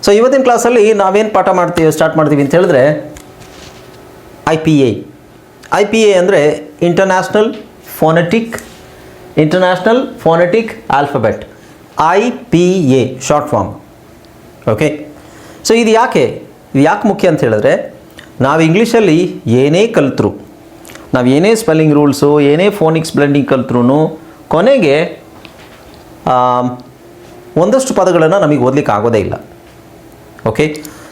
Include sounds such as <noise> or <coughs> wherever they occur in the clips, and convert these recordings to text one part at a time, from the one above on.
So ಇವತ್ತಿನ ಕ್ಲಾಸಲ್ಲಿ ನಾವೇನು ಪಾಠ ಮಾಡ್ತೀವಿ ಸ್ಟಾರ್ಟ್ ಮಾಡ್ತೀವಿ ಅಂತ ಹೇಳಿದ್ರೆ I P A I P A ಅಂದರೆ international phonetic international phonetic alphabet I P A short form okay so ಇದು ಯಾಕೆ? ಇದು ಯಾಕೆ ಮುಖ್ಯ ಅಂತ ಹೇಳಿದ್ರೆ, ನಾವು ಇಂಗ್ಲೀಷಲ್ಲಿ ಏನೇ ಕಲಿತರು, ನಾವು ಏನೇ ಸ್ಪೆಲ್ಲಿಂಗ್ ರೂಲ್ಸು ಏನೇ ಫೋನಿಕ್ಸ್ ಬ್ಲೆಂಡಿಂಗ್ ಕಲ್ತ್ರೂ ಕೊನೆಗೆ ಒಂದಷ್ಟು ಪದಗಳನ್ನು ನಮಗೆ ಓದಲಿಕ್ಕೆ ಆಗೋದೇ ಇಲ್ಲ. ಓಕೆ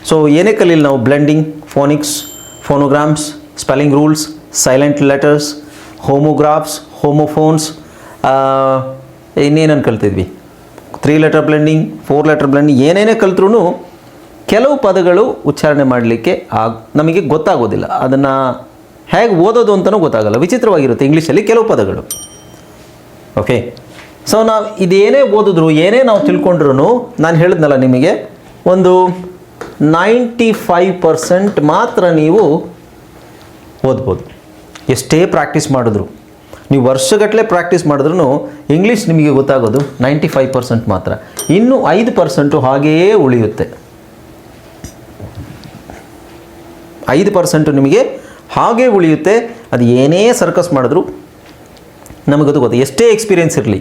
ಸೊ ಏನೇ ಕಲೀಲಿ ನಾವು blending phonics phonograms spelling rules silent letters homographs homophones ಇನ್ನೇನನ್ನು ಕಲ್ತಿದ್ವಿ? Three letter blending four letter blending ಏನೇನೇ ಕಲ್ತ್ರೂ ಕೆಲವು ಪದಗಳು ಉಚ್ಚಾರಣೆ ಮಾಡಲಿಕ್ಕೆ ಆಗ, ನಮಗೆ ಗೊತ್ತಾಗೋದಿಲ್ಲ. ಅದನ್ನು ಹೇಗೆ ಓದೋದು ಅಂತಲೂ ಗೊತ್ತಾಗಲ್ಲ. ವಿಚಿತ್ರವಾಗಿರುತ್ತೆ ಇಂಗ್ಲೀಷಲ್ಲಿ ಕೆಲವು ಪದಗಳು. ಓಕೆ ಸೊ ನಾವು ಇದೇನೇ ಓದಿದ್ರು, ಏನೇ ನಾವು ತಿಳ್ಕೊಂಡ್ರು ನಾನು ಹೇಳಿದ್ನಲ್ಲ ನಿಮಗೆ ಒಂದು ನೈಂಟಿ ಫೈವ್ ಪರ್ಸೆಂಟ್ ಮಾತ್ರ ನೀವು ಓದ್ಬೋದು. ಎಷ್ಟೇ ಪ್ರಾಕ್ಟೀಸ್ ಮಾಡಿದ್ರು, ನೀವು ವರ್ಷಗಟ್ಟಲೆ ಪ್ರಾಕ್ಟೀಸ್ ಮಾಡಿದ್ರೂ ಇಂಗ್ಲೀಷ್ ನಿಮಗೆ ಗೊತ್ತಾಗೋದು ನೈಂಟಿ ಫೈವ್ ಪರ್ಸೆಂಟ್ ಮಾತ್ರ. ಇನ್ನು ಐದು ಪರ್ಸೆಂಟು ಹಾಗೆಯೇ ಉಳಿಯುತ್ತೆ. ಐದು ಪರ್ಸೆಂಟು ನಿಮಗೆ ಹಾಗೇ ಉಳಿಯುತ್ತೆ. ಅದು ಏನೇ ಸರ್ಕಸ್ ಮಾಡಿದ್ರು ನಮಗದು ಗೊತ್ತು ಎಷ್ಟೇ ಎಕ್ಸ್ಪೀರಿಯನ್ಸ್ ಇರಲಿ.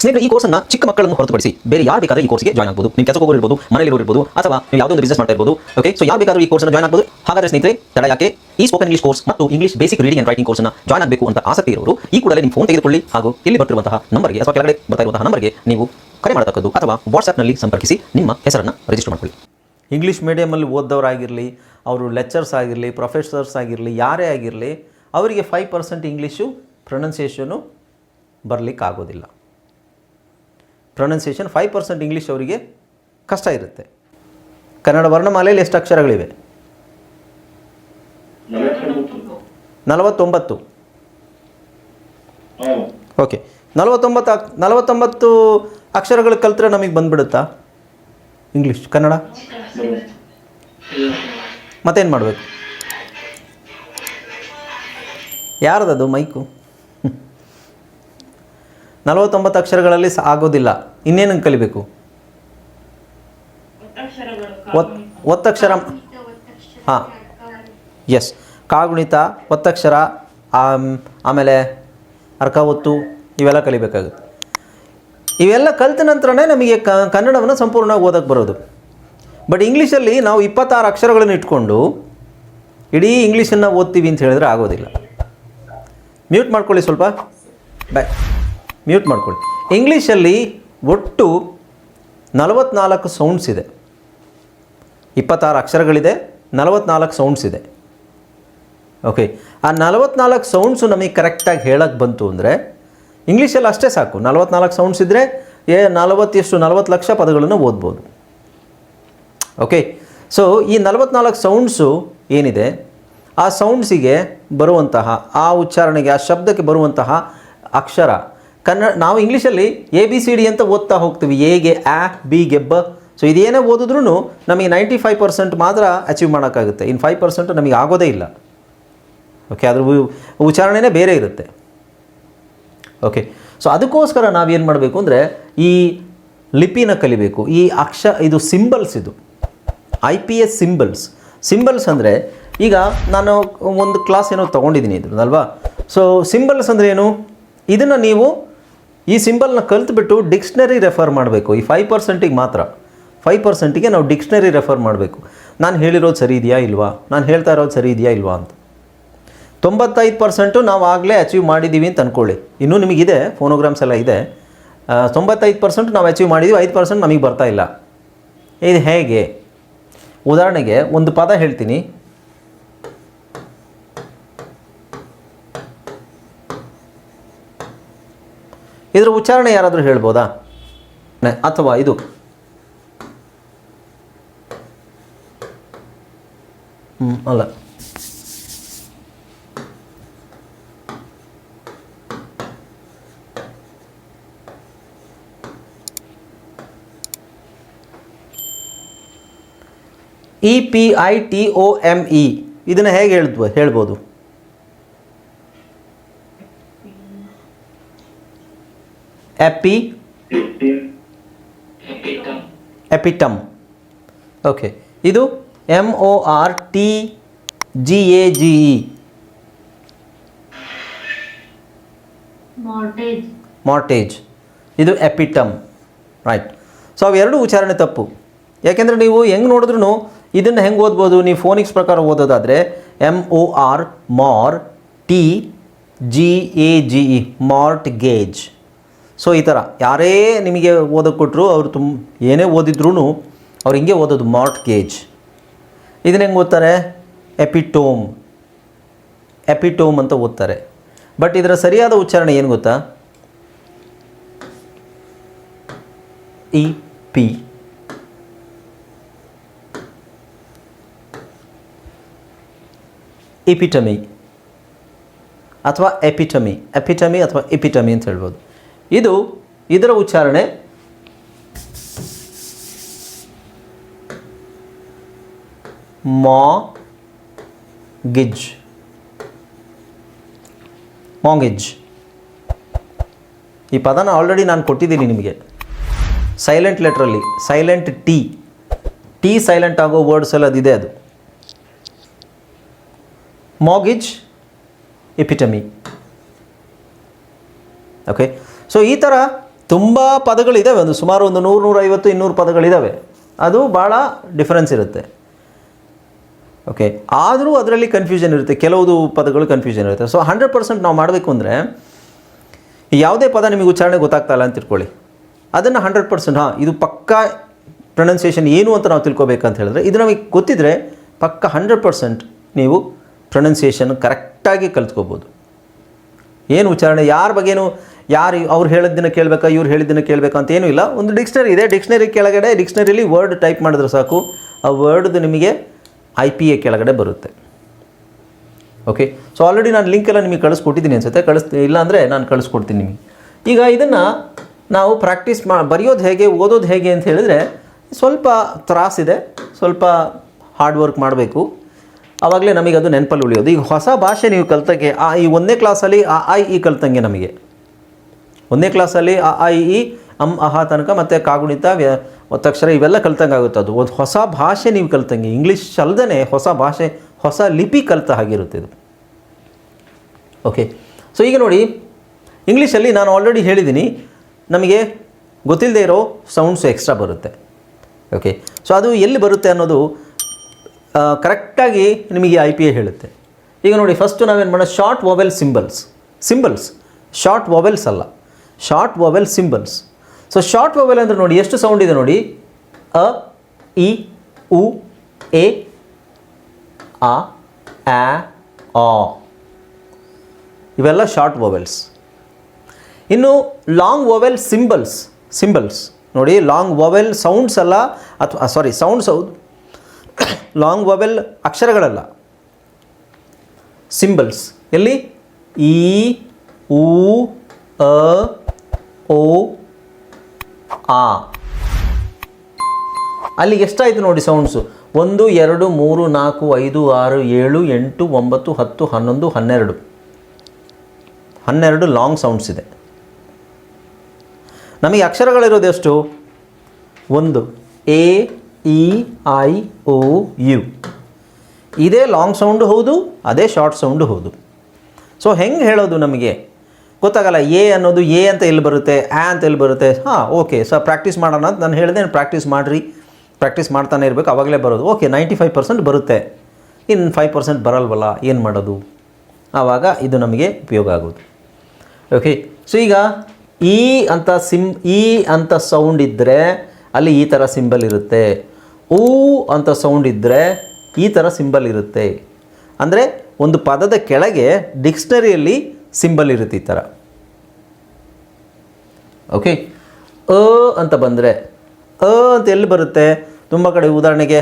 ಸ್ನೇಹಿತರೆ, ಈ ಕೋರ್ಸನ್ನ ಚಿಕ್ಕ ಮಕ್ಕಳನ್ನು ಹೊರತುಪಡಿಸಿ ಬೇರೆ ಯಾರು ಬೇಕಾದ್ರೆ ಈ ಕೋರ್ಸ್ಗೆ ಜಾಯ್ನ್ ಆಗಬಹುದು ನೀವು ಕೆಲಸಕ್ಕೆ ಹೋಗಿರ್ಬೋದು ಮನೆಯಲ್ಲಿ ಇರ್ಬೋದು, ಅಥವಾ ನೀವು ಯಾವುದೋ ಒಂದು ಬಿಸ್ನೆಸ್ ಮಾಡ್ತಾ ಇರ್ಬೋದು ಓಕೆ ಸೊ ಯಾರು ಬೇಕಾದ್ರೂ ಈ ಕೋರ್ಸ್ನ ಜಾಯ್ನ್ ಆಗಬಹುದು ಹಾಗಾದ್ರೆ ಸ್ನೇಹಿತರೆ, ತಡ ಯಾಕೆ? ಈ ಸ್ಪೋಕನ್ ಇಂಗ್ಲಿಷ್ ಕೋರ್ಸ್ ಮತ್ತು English basic reading and writing ಕೋರ್ಸ್ನ ಜಾಯ್ನ್ ಆಗಬೇಕು ಅಂತ ಆಸಕ್ತಿ ಇರೋರು, ಈ ಕೂಡಲೇ ನಿಮ್ಮ ಫೋನ್ ತೆಗೆದುಕೊಳ್ಳಿ. ಹಾಗೂ ಇಲ್ಲಿ ಬರ್ತಿರುವಂತಹ ನಂಬರ್ಗೆ ಅಥವಾ ಕೆಳಗಡೆ ಬರ್ತಾ ಇರುವಂತಹ ನಂಬರ್ಗೆ ನೀವು ಕರೆ ಮಾಡತಕ್ಕದ್ದು ಅಥವಾ ವಾಟ್ಸ್ಆಪ್ನಲ್ಲಿ ಸಂಪರ್ಕಿಸಿ ನಿಮ್ಮ ಹೆಸರನ್ನು ರಿಜಿಸ್ಟರ್ ಮಾಡ್ಕೊಳ್ಳಿ. ಇಂಗ್ಲೀಷ್ ಮೀಡಿಯಮಲ್ಲಿ ಓದ್ದವರಾಗಿರಲಿ, ಅವರು ಲೆಕ್ಚರ್ಸ್ ಆಗಿರಲಿ ಪ್ರೊಫೆಸರ್ಸ್ ಆಗಿರಲಿ, ಯಾರೇ ಆಗಿರಲಿ, ಅವರಿಗೆ ಫೈವ್ ಪರ್ಸೆಂಟ್ ಇಂಗ್ಲೀಷು ಪ್ರೊನೌನ್ಸಿಯೇಷನು ಬರಲಿಕ್ಕೆ ಆಗೋದಿಲ್ಲ ಪ್ರೊನೌನ್ಸಿಯೇಷನ್ ಫೈವ್ ಪರ್ಸೆಂಟ್ ಇಂಗ್ಲೀಷ್ ಅವರಿಗೆ ಕಷ್ಟ ಇರುತ್ತೆ. ಕನ್ನಡ ವರ್ಣಮಾಲೆಯಲ್ಲಿ ಎಷ್ಟು ಅಕ್ಷರಗಳಿವೆ? ನಲವತ್ತೊಂಬತ್ತು. ಓಕೆ ನಲವತ್ತೊಂಬತ್ತು ಅಕ್- ನಲವತ್ತೊಂಬತ್ತು ಅಕ್ಷರಗಳು ಕಲ್ತ್ರೆ ನಮಗೆ ಬಂದ್ಬಿಡುತ್ತಾ? ಇಂಗ್ಲೀಷ್ ಕನ್ನಡ? ಮತ್ತೇನು ಮಾಡಬೇಕು? ಯಾರದದು ಮೈಕು? ನಲವತ್ತೊಂಬತ್ತು ಅಕ್ಷರಗಳಲ್ಲಿ ಆಗೋದಿಲ್ಲ. ಇನ್ನೇನು ಕಲಿಬೇಕು? ಒತ್, ಒತ್ತಕ್ಷರ ಹಾಂ. ಎಸ್ ಕಾಗುಣಿತ, ಒತ್ತಕ್ಷರ, ಆಮ್- ಆಮೇಲೆ ಅರ್ಕ ಒತ್ತು ಇವೆಲ್ಲ ಕಲಿಬೇಕಾಗುತ್ತೆ. ಇವೆಲ್ಲ ಕಲಿತ ನಂತರನೇ ನಮಗೆ ಕ, ಕನ್ನಡವನ್ನು ಸಂಪೂರ್ಣವಾಗಿ ಓದಕ್ಕೆ ಬರೋದು. ಬಟ್ ಇಂಗ್ಲೀಷಲ್ಲಿ ನಾವು ಇಪ್ಪತ್ತಾರು ಅಕ್ಷರಗಳನ್ನು ಇಟ್ಕೊಂಡು ಇಡೀ ಇಂಗ್ಲೀಷನ್ನು ಓದ್ತೀವಿ ಅಂತ ಹೇಳಿದ್ರೆ ಆಗೋದಿಲ್ಲ. ಮ್ಯೂಟ್ ಮಾಡ್ಕೊಳ್ಳಿ ಸ್ವಲ್ಪ. ಬ್ಯಾ ಮ್ಯೂಟ್ ಮಾಡ್ಕೊಳ್ಳಿ. ಇಂಗ್ಲೀಷಲ್ಲಿ ಒಟ್ಟು ನಲವತ್ನಾಲ್ಕು ಸೌಂಡ್ಸ್ ಇದೆ. ಇಪ್ಪತ್ತಾರು ಅಕ್ಷರಗಳಿದೆ, ನಲವತ್ನಾಲ್ಕು ಸೌಂಡ್ಸ್ ಇದೆ. ಓಕೆ ಆ ನಲವತ್ನಾಲ್ಕು ಸೌಂಡ್ಸು ನಮಗೆ ಕರೆಕ್ಟಾಗಿ ಹೇಳಕ್ಕೆ ಬಂತು ಅಂದರೆ, ಇಂಗ್ಲೀಷಲ್ಲಿ ಅಷ್ಟೇ ಸಾಕು. ನಲವತ್ನಾಲ್ಕು ಸೌಂಡ್ಸ್ ಇದ್ದರೆ ಏ, ನಲವತ್ತೆಷ್ಟು, ನಲವತ್ತು ಲಕ್ಷ ಪದಗಳನ್ನು ಓದ್ಬೋದು. ಓಕೆ ಸೊ ಈ ನಲವತ್ನಾಲ್ಕು ಸೌಂಡ್ಸು ಏನಿದೆ, ಆ ಸೌಂಡ್ಸಿಗೆ ಬರುವಂತಹ, ಆ ಉಚ್ಚಾರಣೆಗೆ, ಆ ಶಬ್ದಕ್ಕೆ ಬರುವಂತಹ ಅಕ್ಷರ ಕನ್ನಡ, ನಾವು ಇಂಗ್ಲೀಷಲ್ಲಿ ಎ ಬಿ ಸಿ ಡಿ ಅಂತ ಓದ್ತಾ ಹೋಗ್ತೀವಿ. ಎಗೆ ಆ ಬಿಗೆ ಬ ಸೊ ಇದೇನೇ ಓದಿದ್ರೂ ನಮಗೆ ನೈಂಟಿ ಫೈವ್ ಪರ್ಸೆಂಟ್ ಮಾತ್ರ ಅಚೀವ್ ಮಾಡೋಕ್ಕಾಗುತ್ತೆ. ಇನ್ನು ಫೈವ್ ಪರ್ಸೆಂಟ್ ನಮಗೆ ಆಗೋದೇ ಇಲ್ಲ. ಓಕೆ ಅದ್ರ ಉಚ್ಚಾರಣೆನೇ ಬೇರೆ ಇರುತ್ತೆ. ಓಕೆ ಸೊ ಅದಕ್ಕೋಸ್ಕರ ನಾವೇನು ಮಾಡಬೇಕು ಅಂದರೆ ಈ ಲಿಪಿನ ಕಲಿಬೇಕು. ಈ ಅಕ್ಷ, ಇದು ಸಿಂಬಲ್ಸ್ ಇದು. I P S symbols symbols ಅಂದರೆ ಈಗ ನಾನು ಒಂದು ಕ್ಲಾಸ್ ಏನೋ ತೊಗೊಂಡಿದ್ದೀನಿ ಇದ್ರದ್ದಲ್ವಾ ಸೊ ಸಿಂಬಲ್ಸ್ ಅಂದರೆ ಏನು? ಇದನ್ನು ನೀವು ಈ ಸಿಂಬಲ್ನ ಕಲ್ತ್ಬಿಟ್ಟು ಡಿಕ್ಷ್ನರಿ ರೆಫರ್ ಮಾಡಬೇಕು. ಈ ಫೈವ್ ಪರ್ಸೆಂಟಿಗೆ ಮಾತ್ರ. ಫೈವ್ ಪರ್ಸೆಂಟಿಗೆ ನಾವು ಡಿಕ್ಷ್ನರಿ ರೆಫರ್ ಮಾಡಬೇಕು. ನಾನು ಹೇಳಿರೋದು ಸರಿ ಇದೆಯಾ ಇಲ್ವಾ? ನಾನು ಹೇಳ್ತಾ ಇರೋದು ಸರಿ ಇದೆಯಾ ಇಲ್ವಾ ಅಂತ. ತೊಂಬತ್ತೈದು ಪರ್ಸೆಂಟು ನಾವು ಆಗಲೇ ಅಚೀವ್ ಮಾಡಿದ್ದೀವಿ ಅಂತ ಅಂದ್ಕೊಳ್ಳಿ ಇನ್ನೂ ನಿಮಗಿದೆ ಫೋನೋಗ್ರಾಮ್ಸ್ ಎಲ್ಲ ಇದೆ. ತೊಂಬತ್ತೈದು ಪರ್ಸೆಂಟ್ ನಾವು ಅಚೀವ್ ಮಾಡಿದ್ದೀವಿ ಐದು ಪರ್ಸೆಂಟ್ ನಮಗೆ ಬರ್ತಾ ಇಲ್ಲ. ಇದು ಹೇಗೆ? ಉದಾಹರಣೆಗೆ, ಒಂದು ಪದ ಹೇಳ್ತೀನಿ. ಇದರ ಉಚ್ಚಾರಣೆ ಯಾರಾದರೂ ಹೇಳ್ಬೋದಾ? ಅಥವಾ ಇದು? ಅಲ್ಲ. E P I T O M E ಇದನ್ನು ಹೇಗೆ ಹೇಳ್ದು ಹೇಳ್ಬೋದು? ಎಪಿ ಎಪಿಟಮ್ ಓಕೆ ಇದು M O R T G A G E mortgage ಇದು ಎಪಿಟಮ್ ರೈಟ್ ಸೊ ಅವೆರಡು ಉಚ್ಚಾರಣೆ ತಪ್ಪು. ಯಾಕೆಂದರೆ ನೀವು ಹೆಂಗೆ ನೋಡಿದ್ರು ಇದನ್ನು ಹೆಂಗೆ ಓದ್ಬೋದು? ನೀವು ಫೋನಿಕ್ಸ್ ಪ್ರಕಾರ ಓದೋದಾದರೆ M O R mor T G A G E mort gage so ಈ ಥರ ಯಾರೇ ನಿಮಗೆ ಓದಕ್ಕೆ ಕೊಟ್ಟರು ಅವರು ತುಂಬ ಏನೇ ಓದಿದ್ರೂ ಅವ್ರು ಹಿಂಗೆ ಓದೋದು. ಮಾರ್ಟ್ ಗೇಜ್ ಇದನ್ನ ಹೆಂಗೆ ಓದ್ತಾರೆ? ಎಪಿಟೋಮ್ ಎಪಿಟೋಮ್ ಅಂತ ಓದ್ತಾರೆ. ಬಟ್ ಇದರ ಸರಿಯಾದ ಉಚ್ಚಾರಣೆ ಏನು ಗೊತ್ತಾ? ಇ ಪಿ ಇಪಿಟಮಿ ಅಥವಾ ಎಪಿಟಮಿ ಎಪಿಟಮಿ ಅಥವಾ ಇಪಿಟಮಿ ಅಂತ ಹೇಳ್ಬೋದು. ಇದು ಇದರ ಉಚ್ಚಾರಣೆ. ಮಾ ಗಿಜ್. ಮಾಂಗಿಜ್ ಈ ಪದನ ಆಲ್ರೆಡಿ ನಾನು ಕೊಟ್ಟಿದ್ದೀನಿ ನಿಮಗೆ. ಸೈಲೆಂಟ್ ಲೆಟ್ರಲ್ಲಿ ಸೈಲೆಂಟ್ ಟಿ ಟಿ ಸೈಲೆಂಟ್ ಆಗೋ ವರ್ಡ್ಸ್ ಎಲ್ಲ ಅದಿದೆ ಅದು. ಮಾಗಿಜ್ ಎಪಿಟಮಿ. ಓಕೆ ಸೊ ಈ ಥರ ತುಂಬ ಪದಗಳಿದ್ದಾವೆ ಒಂದು ಸುಮಾರು ಒಂದು ನೂರು, ನೂರೈವತ್ತು, ಇನ್ನೂರು ಪದಗಳಿದ್ದಾವೆ ಅದು ಭಾಳ ಡಿಫರೆನ್ಸ್ ಇರುತ್ತೆ. ಓಕೆ ಆದರೂ ಅದರಲ್ಲಿ ಕನ್ಫ್ಯೂಷನ್ ಇರುತ್ತೆ. ಕೆಲವು ಪದಗಳು ಕನ್ಫ್ಯೂಷನ್ ಇರುತ್ತೆ. ಸೊ ಹಂಡ್ರೆಡ್ ಪರ್ಸೆಂಟ್ ನಾವು ಮಾಡಬೇಕು ಅಂದರೆ, ಯಾವುದೇ ಪದ ನಿಮಗೆ ಉಚ್ಚಾರಣೆ ಗೊತ್ತಾಗ್ತಾ ಇಲ್ಲ ಅಂತ ತಿಳ್ಕೊಳ್ಳಿ. ಅದನ್ನು ಹಂಡ್ರೆಡ್ ಪರ್ಸೆಂಟ್ ಹಾಂ, ಇದು ಪಕ್ಕಾ ಪ್ರೊನೌನ್ಸಿಯೇಷನ್ ಏನು ಅಂತ ನಾವು ತಿಳ್ಕೊಬೇಕಂತ ಹೇಳಿದ್ರೆ, ಇದು ನಮಗೆ ಗೊತ್ತಿದ್ದರೆ ಪಕ್ಕ ಹಂಡ್ರೆಡ್ ಪರ್ಸೆಂಟ್ ನೀವು ಪ್ರೊನೌನ್ಸಿಯೇಷನ್ ಕರೆಕ್ಟಾಗಿ ಕಲ್ತ್ಕೋಬೋದು. ಏನು ಉಚ್ಚಾರಣೆ, ಯಾರ ಬಗ್ಗೆನೂ ಯಾರು ಅವ್ರು ಹೇಳಿದ್ದನ್ನ ಕೇಳಬೇಕಾ, ಇವ್ರು ಹೇಳಿದ್ದನ್ನು ಕೇಳಬೇಕಾ ಅಂತ ಏನೂ ಇಲ್ಲ. ಒಂದು ಡಿಕ್ಷನರಿ ಇದೆ. ಡಿಕ್ಷನರಿ ಕೆಳಗಡೆ ಡಿಕ್ಷನರಿಲಿ ವರ್ಡ್ ಟೈಪ್ ಮಾಡಿದ್ರೆ ಸಾಕು. ಆ ವರ್ಡ್ದು ನಿಮಗೆ ಐ ಪಿ ಎ ಕೆಳಗಡೆ ಬರುತ್ತೆ. ಓಕೆ ಸೊ ಆಲ್ರೆಡಿ ನಾನು ಲಿಂಕ್ ಎಲ್ಲ ನಿಮಗೆ ಕಳಿಸ್ಕೊಟ್ಟಿದ್ದೀನಿ ಅನ್ಸುತ್ತೆ. ಕಳಿಸ್ ಇಲ್ಲ ಅಂದರೆ ನಾನು ಕಳಿಸ್ಕೊಡ್ತೀನಿ ನಿಮಗೆ. ಈಗ ಇದನ್ನು ನಾವು ಪ್ರಾಕ್ಟೀಸ್ ಮಾ ಬರೆಯೋದು ಹೇಗೆ, ಓದೋದು ಹೇಗೆ ಅಂತ ಹೇಳಿದ್ರೆ, ಸ್ವಲ್ಪ ತ್ರಾಸಿದೆ ಸ್ವಲ್ಪ ಹಾರ್ಡ್ ವರ್ಕ್ ಮಾಡಬೇಕು. ಆವಾಗಲೇ ನಮಗೆ ಅದು ನೆನಪಲ್ಲಿ ಉಳಿಯೋದು. ಈಗ ಹೊಸ ಭಾಷೆ ನೀವು ಕಲ್ತಂಗೆ, ಆ ಈ ಒಂದನೇ ಕ್ಲಾಸಲ್ಲಿ ಆ ಐ ಈ ಕಲ್ತಂಗೆ ನಮಗೆ. ಒಂದನೇ ಕ್ಲಾಸಲ್ಲಿ ಆ ಐ ಇ ಅಮ್ ಅಹ ತನಕ ಮತ್ತು ಕಾಗುಣಿತ, ವ್ಯ, ಒತ್ತಕ್ಷರ ಇವೆಲ್ಲ ಕಲ್ತಂಗೆ ಆಗುತ್ತೆ ಅದು. ಒಂದು ಹೊಸ ಭಾಷೆ ನೀವು ಕಲ್ತಂಗೆ. ಇಂಗ್ಲೀಷ್ ಅಲ್ಲದೇ ಹೊಸ ಭಾಷೆ, ಹೊಸ ಲಿಪಿ ಕಲ್ತ ಹಾಗಿರುತ್ತೆ ಇದು. ಓಕೆ ಸೊ ಈಗ ನೋಡಿ ಇಂಗ್ಲೀಷಲ್ಲಿ ನಾನು ಆಲ್ರೆಡಿ ಹೇಳಿದ್ದೀನಿ. ನಮಗೆ ಗೊತ್ತಿಲ್ಲದೆ ಇರೋ ಸೌಂಡ್ಸು ಎಕ್ಸ್ಟ್ರಾ ಬರುತ್ತೆ. ಓಕೆ ಸೊ ಅದು ಎಲ್ಲಿ ಬರುತ್ತೆ ಅನ್ನೋದು ಕರೆಕ್ಟಾಗಿ ನಿಮಗೆ ಐ ಪಿ ಎ ಹೇಳುತ್ತೆ. ಈಗ ನೋಡಿ ಫಸ್ಟು ನಾವೇನು ಮಾಡೋಣ short vowel symbols symbols short vowels ಅಲ್ಲ. Short vowel symbols so short vowel ಅಂದರೆ ನೋಡಿ, ಎಷ್ಟು ಸೌಂಡ್ ಇದೆ ನೋಡಿ? ಅ, ಇ, ಉ, ಎ, ಆ ಆ ಆ. ಇವೆಲ್ಲ ಶಾರ್ಟ್ ವೊವೆಲ್ಸ್ ಇನ್ನು ಲಾಂಗ್ ವೊವೆಲ್ ಸಿಂಬಲ್ಸ್ ಸಿಂಬಲ್ಸ್ ನೋಡಿ ಲಾಂಗ್ ವೊವೆಲ್ ಸೌಂಡ್ಸ್ ಅಲ್ಲ ಅಥವಾ ಸಾರಿ ಸೌಂಡ್ಸ್ ಹೌದು. <coughs> ಲಾಂಗ್ ವೊವೆಲ್ ಅಕ್ಷರಗಳಲ್ಲ. ಸಿಂಬಲ್ಸ್ ಎಲ್ಲಿ? ಇ, ಉ, ಅ ಓ, ಆ. ಅಲ್ಲಿ ಎಷ್ಟಾಯಿತು ನೋಡಿ ಸೌಂಡ್ಸು ಒಂದು, ಎರಡು, ಮೂರು, ನಾಲ್ಕು, ಐದು, ಆರು, ಏಳು, ಎಂಟು, ಒಂಬತ್ತು, ಹತ್ತು, ಹನ್ನೊಂದು, ಹನ್ನೆರಡು. ಹನ್ನೆರಡು ಲಾಂಗ್ ಸೌಂಡ್ಸ್ ಇದೆ. ನಮಗೆ ಅಕ್ಷರಗಳಿರೋದು ಎಷ್ಟು? ಒಂದು. A, E, I, O, U. ಇದೇ ಲಾಂಗ್ ಸೌಂಡು ಹೌದು, ಅದೇ ಶಾರ್ಟ್ ಸೌಂಡು ಹೌದು. ಸೊ ಹೆಂಗೆ ಹೇಳೋದು ನಮಗೆ? ಗೊತ್ತಾಗಲ್ಲ ಎ ಅನ್ನೋದು ಎ ಅಂತ ಎಲ್ಲಿ ಬರುತ್ತೆ ಆ ಅಂತ ಎಲ್ಲಿ ಬರುತ್ತೆ. ಹಾಂ ಓಕೆ ಸೊ ಪ್ರಾಕ್ಟೀಸ್ ಮಾಡೋಣ ಅಂತ ನಾನು ಹೇಳಿದೆ ಪ್ರಾಕ್ಟೀಸ್ ಮಾಡಿರಿ. ಪ್ರಾಕ್ಟೀಸ್ ಮಾಡ್ತಾನೆ ಇರಬೇಕು, ಅವಾಗಲೇ ಬರೋದು. ಓಕೆ ನೈಂಟಿ ಫೈವ್ ಪರ್ಸೆಂಟ್ ಬರುತ್ತೆ. ಇನ್ನು ಫೈವ್ ಪರ್ಸೆಂಟ್ ಬರಲ್ವಲ್ಲ, ಏನು ಮಾಡೋದು? ಆವಾಗ ಇದು ನಮಗೆ ಉಪಯೋಗ ಆಗೋದು. ಓಕೆ ಸೊ ಈಗ ಈ ಅಂತ ಸಿಮ್ ಈ ಅಂತ ಸೌಂಡ್ ಇದ್ದರೆ ಅಲ್ಲಿ ಈ ಥರ ಸಿಂಬಲ್ ಇರುತ್ತೆ. ಊ ಅಂತ ಸೌಂಡ್ ಇದ್ದರೆ ಈ ಥರ ಸಿಂಬಲ್ ಇರುತ್ತೆ. ಅಂದರೆ ಒಂದು ಪದದ ಕೆಳಗೆ ಡಿಕ್ಷ್ನರಿಯಲ್ಲಿ ಸಿಂಬಲ್ ಇರುತ್ತೆ ಈ ಥರ ಓಕೆ ಅ ಅಂತ ಬಂದರೆ, ಅ ಅಂತ ಎಲ್ಲಿ ಬರುತ್ತೆ? ತುಂಬ ಕಡೆ ಉದಾಹರಣೆಗೆ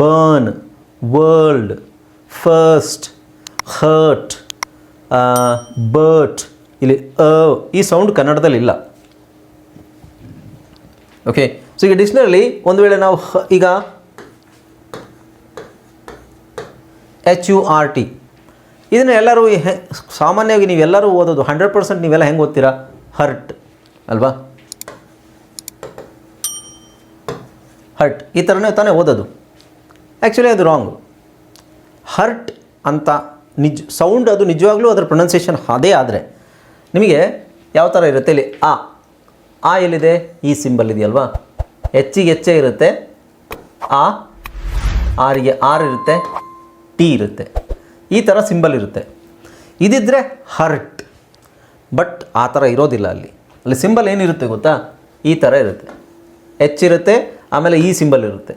burn world first hurt Bert ಇಲ್ಲಿ ಅ, ಈ ಸೌಂಡ್ ಕನ್ನಡದಲ್ಲಿ ಇಲ್ಲ. ಓಕೆ ಸೊ ಈಗ ಡಿಕ್ಷನರಿಲಿ ಒಂದು ವೇಳೆ ನಾವು ಈಗ ಎಚ್ ಯು ಆರ್ ಟಿ ಇದನ್ನು ಎಲ್ಲರೂ ಹೆ ಸಾಮಾನ್ಯವಾಗಿ ನೀವೆಲ್ಲರೂ ಓದೋದು ಹಂಡ್ರೆಡ್ ಪರ್ಸೆಂಟ್ ನೀವೆಲ್ಲ ಹೆಂಗೆ ಓದ್ತೀರಾ? ಹರ್ಟ್ ಅಲ್ವಾ? ಹರ್ಟ್ ಈ ಥರನೇ ತಾನೇ ಓದೋದು. ಆ್ಯಕ್ಚುಲಿ ಅದು ರಾಂಗ್ ಹರ್ಟ್ ಅಂತ ನಿಜ ಸೌಂಡ್ ಅದು ನಿಜವಾಗ್ಲೂ ಅದರ ಪ್ರೊನೌನ್ಸಿಯೇಷನ್ ಅದೇ ಆದರೆ. ನಿಮಗೆ ಯಾವ ಥರ ಇರುತ್ತೆ? ಇಲ್ಲಿ ಆ. ಆ ಎಲ್ಲಿದೆ? ಈ ಸಿಂಬಲ್ ಇದೆಯಲ್ವಾ? ಹೆಚ್ಚಿಗೆ ಹೆಚ್ಚೇ ಇರುತ್ತೆ. ಆ. ಆರಿಗೆ ಆರ್ ಇರುತ್ತೆ. ಟಿ ಇರುತ್ತೆ. ಈ ಥರ ಸಿಂಬಲ್ ಇರುತ್ತೆ. ಇದಿದ್ದರೆ ಹರ್ಟ್ ಬಟ್ ಆ ಥರ ಇರೋದಿಲ್ಲ ಅಲ್ಲಿ. ಅಲ್ಲಿ ಸಿಂಬಲ್ ಏನಿರುತ್ತೆ ಗೊತ್ತಾ? ಈ ಥರ ಇರುತ್ತೆ. ಎಚ್ ಇರುತ್ತೆ, ಆಮೇಲೆ ಈ ಸಿಂಬಲ್ ಇರುತ್ತೆ.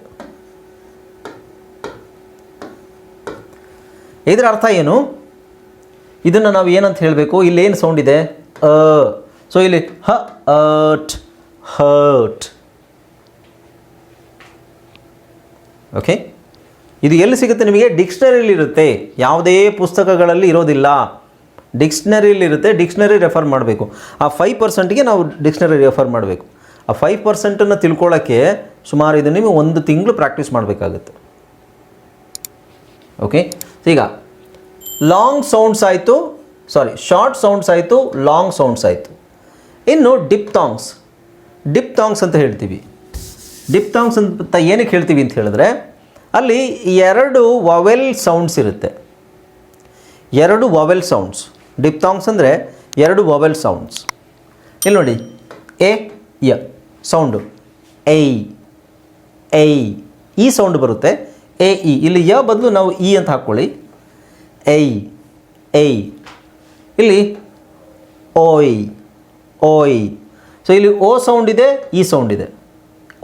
ಇದರ ಅರ್ಥ ಏನು? ಇದನ್ನು ನಾವು ಏನಂತ ಹೇಳಬೇಕು? ಇಲ್ಲಿ ಏನು ಸೌಂಡ್ ಇದೆ? ಅ. ಸೊ ಇಲ್ಲಿ ಹ ಅಟ್ ಹರ್ಟ್ ಓಕೆ ಇದು ಎಲ್ಲಿ ಸಿಗುತ್ತೆ ನಿಮಗೆ? ಡಿಕ್ಷನರಿಲಿ ಇರುತ್ತೆ ಯಾವುದೇ ಪುಸ್ತಕಗಳಲ್ಲಿ ಇರೋದಿಲ್ಲ. ಡಿಕ್ಷನರಿಲಿ ಇರುತ್ತೆ ಡಿಕ್ಷನರಿ ರೆಫರ್ ಮಾಡಬೇಕು. ಆ ಫೈವ್ ಪರ್ಸೆಂಟ್ಗೆ ನಾವು ಡಿಕ್ಷನರಿ ರೆಫರ್ ಮಾಡಬೇಕು. ಆ ಫೈವ್ ಪರ್ಸೆಂಟನ್ನು ತಿಳ್ಕೊಳ್ಳೋಕ್ಕೆ ಸುಮಾರು ಇದು ನಿಮಗೆ ಒಂದು ತಿಂಗಳು ಪ್ರಾಕ್ಟೀಸ್ ಮಾಡಬೇಕಾಗುತ್ತೆ. ಓಕೆ ಈಗ ಲಾಂಗ್ ಸೌಂಡ್ಸ್ ಆಯಿತು. ಸಾರಿ ಶಾರ್ಟ್ ಸೌಂಡ್ಸ್ ಆಯಿತು ಲಾಂಗ್ ಸೌಂಡ್ಸ್ ಆಯಿತು. ಇನ್ನು ಡಿಪ್ ತಾಂಗ್ಸ್ ಡಿಪ್ ತಾಂಗ್ಸ್ ಅಂತ ಹೇಳ್ತೀವಿ. ಡಿಪ್ ತಾಂಗ್ಸ್ ಅಂತ ಏನಕ್ಕೆ ಹೇಳ್ತೀವಿ ಅಂತ ಹೇಳಿದ್ರೆ ಅಲ್ಲಿ ಎರಡು ವವೆಲ್ ಸೌಂಡ್ಸ್ ಇರುತ್ತೆ. ಎರಡು ವವೆಲ್ ಸೌಂಡ್ಸ್ ಡಿಪ್ ತಾಂಗ್ಸ್ ಅಂದರೆ ಎರಡು ವವೆಲ್ ಸೌಂಡ್ಸ್ ಇಲ್ಲಿ ನೋಡಿ, ಎ, ಯ ಸೌಂಡು ಐ ಐ ಈ ಸೌಂಡ್ ಬರುತ್ತೆ. A, E. ಇಲ್ಲಿ ಯ ಬದಲು ನಾವು ಇ ಅಂತ ಹಾಕ್ಕೊಳ್ಳಿ. ಐ ಐ ಇಲ್ಲಿ ಓಯ್ ಓಯ್. ಸೊ ಇಲ್ಲಿ ಓ ಸೌಂಡ್ ಇದೆ, ಈ ಸೌಂಡ್ ಇದೆ.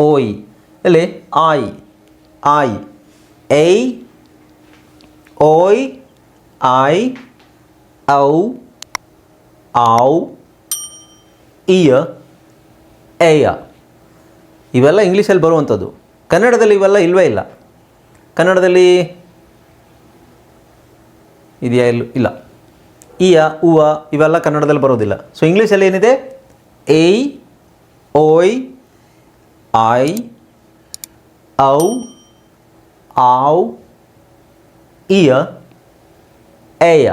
ಓಯ್. ಇಲ್ಲಿ ಆಯ್ ಆಯ್. ಐ ಓಯ್ ಐ ಔ ಔ ಇಯ ಏಯ ಇವೆಲ್ಲ ಇಂಗ್ಲೀಷಲ್ಲಿ ಬರುವಂಥದ್ದು. ಕನ್ನಡದಲ್ಲಿ ಇವೆಲ್ಲ ಇಲ್ವೇ ಇಲ್ಲ. ಕನ್ನಡದಲ್ಲಿ ಇದೆಯಾ ಇಲ್ಲ ಇಲ್ಲ. ಇಯ, ಉವ, ಇವೆಲ್ಲ ಕನ್ನಡದಲ್ಲಿ ಬರೋದಿಲ್ಲ. ಸೊ ಇಂಗ್ಲೀಷಲ್ಲಿ ಏನಿದೆ? ಏಯ್, ಓಯ್ ಐ ಔ ಆವ್ ಇಯ ಏಯ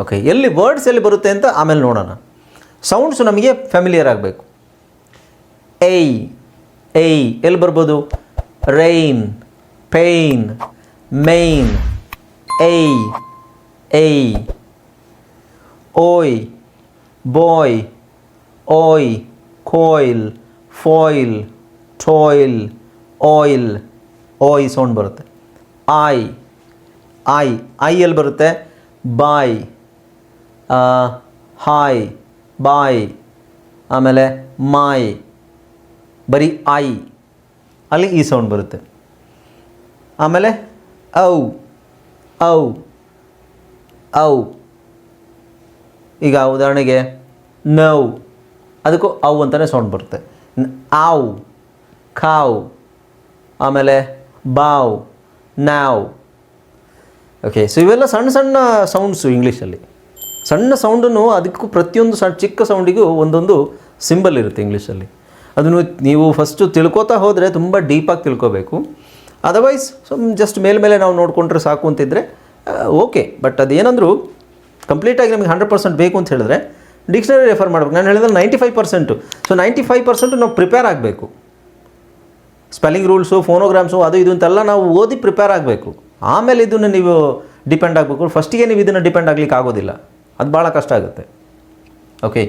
ಓಕೆ ಎಲ್ಲಿ ವರ್ಡ್ಸ್ ಎಲ್ಲಿ ಬರುತ್ತೆ ಅಂತ ಆಮೇಲೆ ನೋಡೋಣ. ಸೌಂಡ್ಸು ನಮಗೆ ಫ್ಯಾಮಿಲಿಯರ್ ಆಗಬೇಕು. ಏಯ್ ಏಯ್ ಎಲ್ಲಿ ಬರ್ಬೋದು? ರೈನ್ ಪೇಯ್ನ್ ಮೇಯ್ನ್ ಏಯ್ ಏಯ್ ಓಯ್ ಬಾಯ್ ಓಯ್ ಕೋಯ್ಲ್ ಫಾಯ್ಲ್ ಟಾಯ್ಲ್ ಆಯಿಲ್ ಓಯ್ ಸೌಂಡ್ ಬರುತ್ತೆ. ಆಯ್ ಐ ಐ ಎಲ್ಲಿ ಬರುತ್ತೆ. ಬಾಯ್ ಹಾಯ್ ಬಾಯ್ ಆಮೇಲೆ ಮಾಯ್ ಬರೀ ಐ ಅಲ್ಲಿ ಈ ಸೌಂಡ್ ಬರುತ್ತೆ. ಆಮೇಲೆ ಔ ಔ ಔ ಈಗ ಉದಾಹರಣೆಗೆ ನೌ ಅದಕ್ಕೂ ಔ ಅಂತಲೇ ಸೌಂಡ್ ಬರುತ್ತೆ. ಆವ್ ಖಾವ್ ಆಮೇಲೆ ಬಾವ್, ನಾವ್. ಓಕೆ ಸೊ ಇವೆಲ್ಲ ಸಣ್ಣ ಸಣ್ಣ ಸೌಂಡ್ಸು ಇಂಗ್ಲೀಷಲ್ಲಿ ಸಣ್ಣ ಸೌಂಡನ್ನು ಅದಕ್ಕೂ ಪ್ರತಿಯೊಂದು ಸಣ್ಣ ಚಿಕ್ಕ ಸೌಂಡಿಗೂ ಒಂದೊಂದು ಸಿಂಬಲ್ ಇರುತ್ತೆ ಇಂಗ್ಲೀಷಲ್ಲಿ ಅದನ್ನು ನೀವು ಫಸ್ಟು ತಿಳ್ಕೊತಾ ಹೋದರೆ ತುಂಬ ಡೀಪಾಗಿ ತಿಳ್ಕೊಬೇಕು. ಅದರ್ವೈಸ್ ಜಸ್ಟ್ ಮೇಲ್ಮೇಲೆ ನಾವು ನೋಡಿಕೊಂಡ್ರೆ ಸಾಕು ಅಂತಿದ್ರೆ ಓಕೆ ಬಟ್ ಅದೇನಂದರೂ ಕಂಪ್ಲೀಟಾಗಿ ನಮಗೆ ಹಂಡ್ರೆಡ್ ಪರ್ಸೆಂಟ್ ಬೇಕು ಅಂತ ಹೇಳಿದ್ರೆ ಡಿಕ್ಷನರಿ ರೆಫರ್ ಮಾಡಬೇಕು. ನಾನು ಹೇಳಿದ್ರೆ ninety five percent so ninety five percent ನಾವು ಪ್ರಿಪೇರ್ ಆಗಬೇಕು. ಸ್ಪೆಲ್ಲಿಂಗ್ ರೂಲ್ಸು ಫೋನೋಗ್ರಾಮ್ಸು ಅದು ಇದು ಅಂತೆಲ್ಲ ನಾವು ಓದಿ ಪ್ರಿಪೇರ್ ಆಗಬೇಕು. ಆಮೇಲೆ ಇದನ್ನು ನೀವು ಡಿಪೆಂಡ್ ಆಗಬೇಕು. ಫಸ್ಟಿಗೆ ನೀವು ಇದನ್ನು ಡಿಪೆಂಡ್ ಆಗಲಿಕ್ಕೆ ಆಗೋದಿಲ್ಲ. ಅದು ಭಾಳ ಕಷ್ಟ ಆಗುತ್ತೆ. ಓಕೆ